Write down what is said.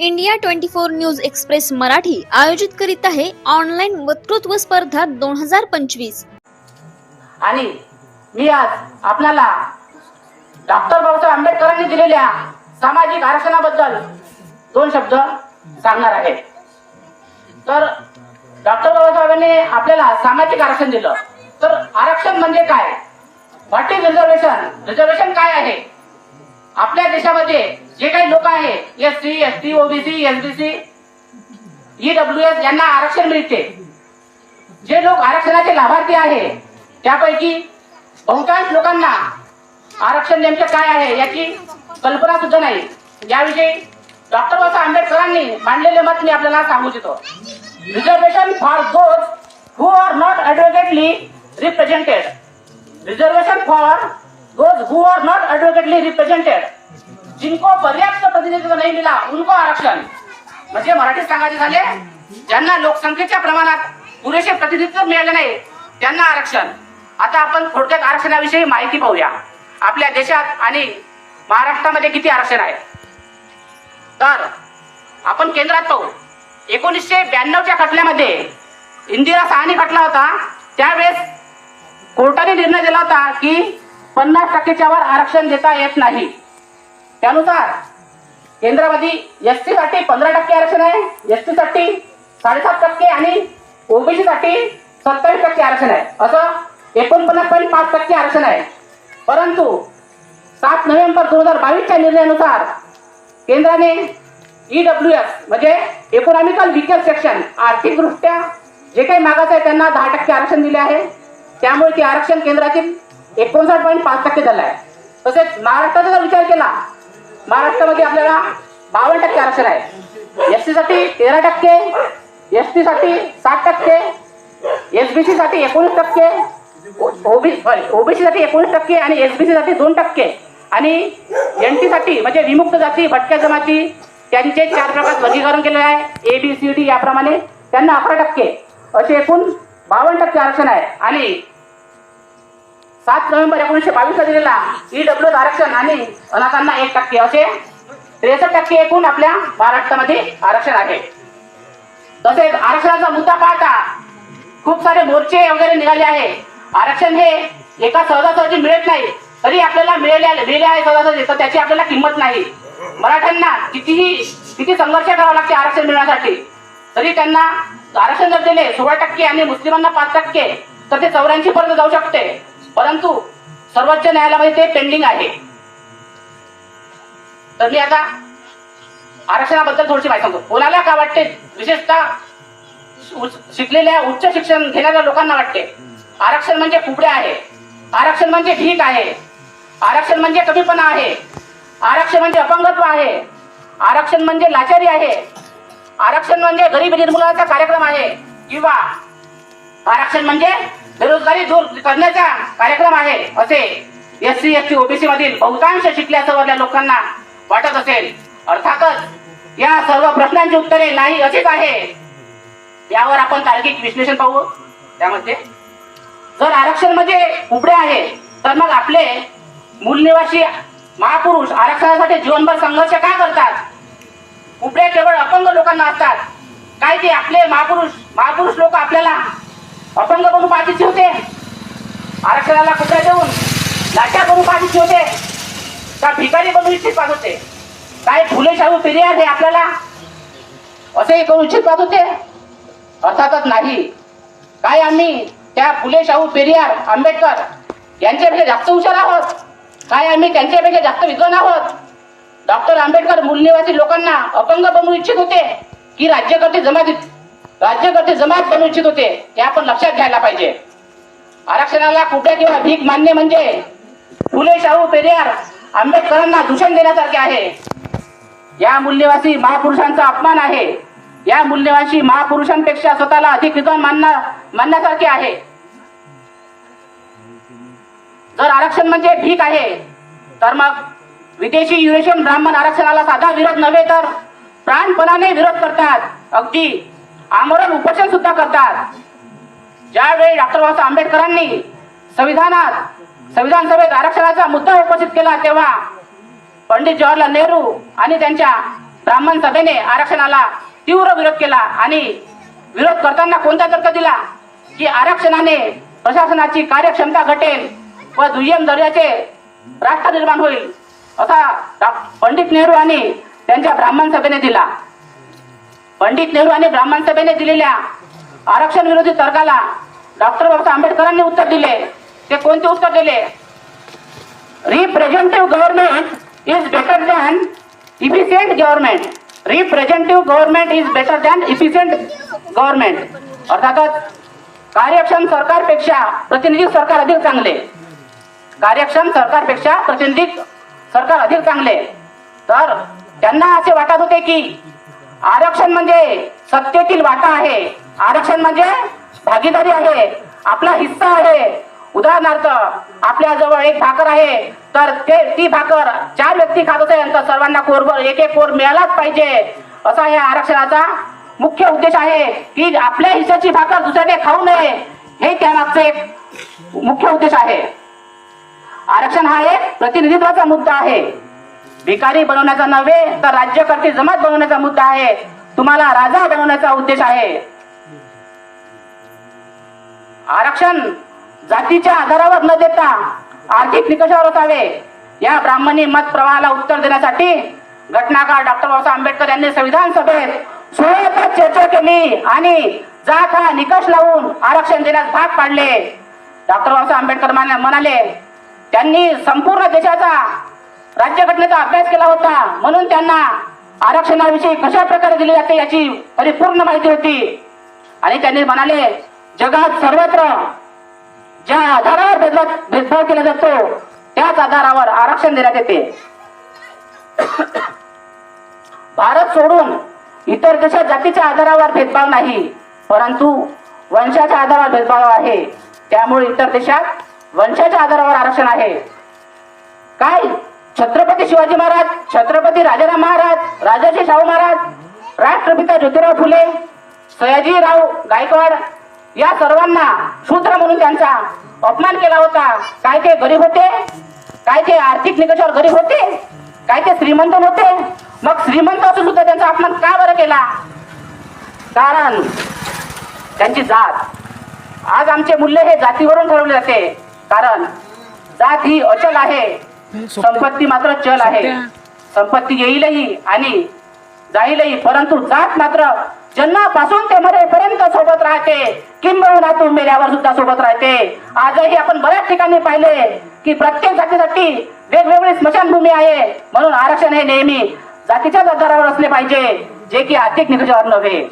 India twenty four news express Marathi आयोजित करीत आहे ऑनलाईन वक्तृत्व स्पर्धा दोन हजार पंचवीस. आणि मी आज आपल्याला डॉक्टर बाबासाहेब आंबेडकरांनी दिलेल्या सामाजिक आरक्षणाबद्दल दोन शब्द सांगणार आहे. तर डॉक्टर बाबासाहेबांनी आपल्याला सामाजिक आरक्षण दिलं. तर आरक्षण म्हणजे काय? व्हॉट इज रिझर्वेशन रिझर्वेशन काय आहे? आपल्या देशामध्ये जे काही लोक आहे S C S T OBC SBC E W S यांना आरक्षण मिळते. जे लोक आरक्षणाचे लाभार्थी आहे त्यापैकी बहुतांश लोकांना आरक्षण नेमकं काय आहे याची कल्पना सुद्धा नाही. याविषयी डॉक्टर बाबासाहेब आंबेडकरांनी मांडलेले मत मी आपल्याला सांगू इच्छितो. Reservation for those who are not adequately represented reservation for those who are not adequately represented जिनको पर्याप्त प्रतिनिधित्व नाही मिला उनको आरक्षण. म्हणजे मराठीत सांगायचे झाले ज्यांना लोकसंख्येच्या प्रमाणात पुरेसे प्रतिनिधित्व मिळाले नाही त्यांना आरक्षण. आता आपण थोडक्यात आरक्षणाविषयी माहिती पाहूया. आपल्या देशात आणि महाराष्ट्रामध्ये किती आरक्षण आहे? तर आपण केंद्रात पाहू. एकोणीसशे ब्याण्णवच्या खटल्यामध्ये इंदिरा सहानी खटला होता. त्यावेळेस कोर्टाने निर्णय दिला होता की पन्नास टक्केच्या वर आरक्षण देता येत नाही. त्यानुसार केंद्रामध्ये एस टी साठी पंधरा टक्के आरक्षण आहे एस टी साठी साडेसात टक्के आणि ओबीसी साठी सत्तावीस टक्के आरक्षण आहे. असं एकोणपन्नास पॉईंट पाच टक्के आरक्षण आहे. परंतु सात नोव्हेंबर दोन हजार बावीसच्या निर्णयानुसार केंद्राने ई डब्ल्यू एस म्हणजे इकॉनॉमिकल विकर सेक्शन आर्थिकदृष्ट्या जे काही मागास आहे त्यांना दहा टक्के आरक्षण दिले आहे. त्यामुळे ते आरक्षण केंद्रातील एकोणसाठ पॉईंट पाच टक्के झालं आहे. तसेच महाराष्ट्राचा जर विचार केला महाराष्ट्रामध्ये आपल्याला बावन्न टक्के आरक्षण आहे. एस टी साठी तेरा टक्के एस टी साठी सात टक्के एस बी सी साठी एकोणीस टक्के ओबी सॉरी ओबीसी साठी एकोणीस टक्के आणि एस बी सी साठी दोन टक्के. आणि एन टी साठी म्हणजे विमुक्त जाती भटक्या जमाती त्यांचे चार प्रकार वर्गीकरण केलेले आहे. ए बी सी डी याप्रमाणे त्यांना अकरा टक्के. असे एकूण बावन्न टक्के आरक्षण आहे. आणि सात नोव्हेंबर एकोणीसशे बावीसला दिलेला ईडब्ल्यू आरक्षण आणि अनाथांना एक टक्के असे त्रेसष्ट टक्के एकूण आपल्या महाराष्ट्रामध्ये आरक्षण आहे. तसेच आरक्षणाचा मुद्दा पाहता खूप सारे मोर्चे वगैरे निघाले आहे. आरक्षण हे एका सहजासहजी मिळत नाही तरी आपल्याला मिळाले मिळाले आहे सहजासहजी तर त्याची आपल्याला किंमत नाही. मराठ्यांना कितीही किती संघर्ष करावा लागते आरक्षण मिळण्यासाठी तरी त्यांना आरक्षण जर दिले सोळा टक्के आणि मुस्लिमांना पाच टक्के तर ते चौऱ्याऐंशी पर्यंत जाऊ शकते. परंतु सर्वोच्च न्यायालयामध्ये ते पेंडिंग आहे. तर मी आता आरक्षणाबद्दल थोडीशी माहिती सांगतो. कोणाला काय वाटते? विशेषतः शिकलेल्या उच्च शिक्षण घेणाऱ्या लोकांना वाटते. आरक्षण म्हणजे कुबड्या आहे. आरक्षण म्हणजे ठीक आहे. आरक्षण म्हणजे कमीपणा आहे. आरक्षण म्हणजे अपंगत्व आहे. आरक्षण म्हणजे लाचारी आहे. आरक्षण म्हणजे गरीब निर्मूलनाचा कार्यक्रम आहे. किंवा आरक्षण म्हणजे बेरोजगारी दूर करण्याचा कार्यक्रम आहे असे S C S T OBC मधील बहुतांश शिकल्या सवरल्या लोकांना वाटत असेल. अर्थातच या सर्व प्रश्नांची उत्तरे नाही अशीच आहे. यावर आपण तार्किक विश्लेषण पाहू. त्यामध्ये जर आरक्षण म्हणजे उबडे आहे तर मग आपले मूलनिवासी महापुरुष आरक्षणासाठी जीवनभर संघर्ष का करतात? उबडे केवळ अपंग लोकांना असतात. काय ते आपले महापुरुष महापुरुष लोक आपल्याला अपंग करून पाठीचे होते आरक्षणाला कुठे देऊन? लाटा बनून पाठीचे होते का भिकारी बनून इच्छित पाहत होते? काय फुले शाहू पेरियार हे आपल्याला? असे करू इच्छित पाहत होते? अर्थातच नाही. काय आम्ही त्या फुले शाहू पेरियार आंबेडकर यांच्यापेक्षा जास्त हुशार आहोत? काय आम्ही त्यांच्यापेक्षा जास्त विद्वान आहोत? डॉक्टर आंबेडकर मूलनिवासी लोकांना अपंग बनवू इच्छित होते? की राज्यकर्ते जमातीत राज्यकर्ते जमात बनवू इच्छित होते हे आपण लक्षात घ्यायला पाहिजे. आरक्षणाला कुठे किंवा भीक मान्य म्हणजे फुले शाहू पेरियार आंबेडकरांना दूषण देण्यासारखे आहे. या मूल्यवासी महापुरुषांचा अपमान आहे. या मूल्यवासी महापुरुषांपेक्षा स्वतःला अधिक विद्वान मानणार मानण्यासारखे आहे. जर आरक्षण म्हणजे भीक आहे तर मग विदेशी युरेशियन ब्राह्मण आरक्षणाला साधा विरोध नव्हे तर प्राणपणाने विरोध करतात. अगदी आमरण उपोषण सुद्धा करतात. ज्यावेळी डॉक्टर बाबासाहेब आंबेडकरांनी संविधानात संविधान सभेत आरक्षणाचा मुद्दा उपस्थित केला तेव्हा पंडित जवाहरलाल नेहरू आणि त्यांच्या ब्राह्मण सभेने आरक्षणाला तीव्र विरोध केला आणि विरोध करताना कोणता तर्क दिला? की आरक्षणाने प्रशासनाची कार्यक्षमता घटेल व दुय्यम दर्जाचे राष्ट्र निर्माण होईल असा पंडित नेहरू आणि त्यांच्या ब्राह्मण सभेने दिला. पंडित नेहरू आणि ब्राह्मण सभेने दिलेल्या आरक्षण विरोधी तर्काला डॉक्टर बाबासाहेब आंबेडकरांनी उत्तर दिले. ते कोणते उत्तर दिले? Representative government is better than efficient government representative government is better than efficient government अर्थातच कार्यक्षम सरकारपेक्षा प्रतिनिधी सरकार अधिक चांगले. कार्यक्षम सरकारपेक्षा प्रतिनिधी सरकार अधिक चांगले. तर त्यांना असे वाटत होते की आरक्षण म्हणजे सत्तेतील वाटा आहे. आरक्षण म्हणजे भागीदारी आहे. आपला हिस्सा आहे. उदाहरणार्थ आपल्या जवळ एक भाकर आहे. तर ते ती भाकर चार व्यक्ती खात असेल तर सर्वांना कोरभर एक एक कोर मिळालाच पाहिजे. असा या आरक्षणाचा मुख्य उद्देश आहे की आपल्या हिस्साची भाकर दुसऱ्याने खाऊ नये. हे त्यामागचे एक मुख्य उद्देश आहे. आरक्षण हा एक प्रतिनिधित्वाचा मुद्दा आहे. भिकारी बनवण्याचा नव्हे तर राज्यकर्ते जमात बनवण्याचा मुद्दा आहे. तुम्हाला राजा बनवण्याचा उद्देश आहे. आरक्षण जातीच्या आधारावर न देता आर्थिक निकषावर असावे. या ब्राह्मणी मत प्रवाहाला उत्तर देण्यासाठी घटनाकार डॉक्टर बाबासाहेब आंबेडकर यांनी संविधान सभेत सोळा चर्चा केली आणि जात हा निकष लावून आरक्षण देण्यास भाग पाडले. डॉक्टर बाबासाहेब आंबेडकर म्हणाले त्यांनी संपूर्ण देशाचा राज्यघटनेचा अभ्यास केला होता. म्हणून त्यांना आरक्षणाविषयी कशा प्रकारे दिले जाते याची परिपूर्ण माहिती होती. आणि त्यांनी म्हणाले जगात सर्वत्र ज्या आधारावर भेदभाव भेदभाव केला जातो त्याच आधारावर आरक्षण देण्यात येते. भारत सोडून इतर देशात जातीच्या आधारावर भेदभाव नाही परंतु वंशाच्या आधारावर भेदभाव आहे. त्यामुळे इतर देशात वंशाच्या आधारावर आरक्षण आहे. काय? छत्रपती शिवाजी महाराज छत्रपती राजाराम महाराज राजाजी शाहू महाराज राष्ट्रपिता ज्योतिराव फुले सयाजीराव गायकवाड या सर्वांना शूद्र म्हणून त्यांचा अपमान केला होता. काय ते गरीब होते? काय ते आर्थिक निकषावर गरीब होते? काय ते श्रीमंत होते? मग श्रीमंत असून सुद्धा त्यांचा अपमान का बरं केला? कारण त्यांची जात. आज आमचे मूल्य हे जातीवरून ठरवले जाते. कारण जात ही अचल आहे. संपत्ती मात्र चल आहे. संपत्ती येईलही आणि जाईलही परंतु जात मात्र जन्मापासून ते मरेपर्यंत सोबत राहते. किंबहुना तू मेल्यावर सुद्धा सोबत राहते. आजही आपण बऱ्याच ठिकाणी पाहिले की प्रत्येक जातीसाठी वेगवेगळी स्मशानभूमी आहे. म्हणून आरक्षण हे नेहमी जातीच्याच आधारावर असले पाहिजे जे की आर्थिक निकषावर नव्हे.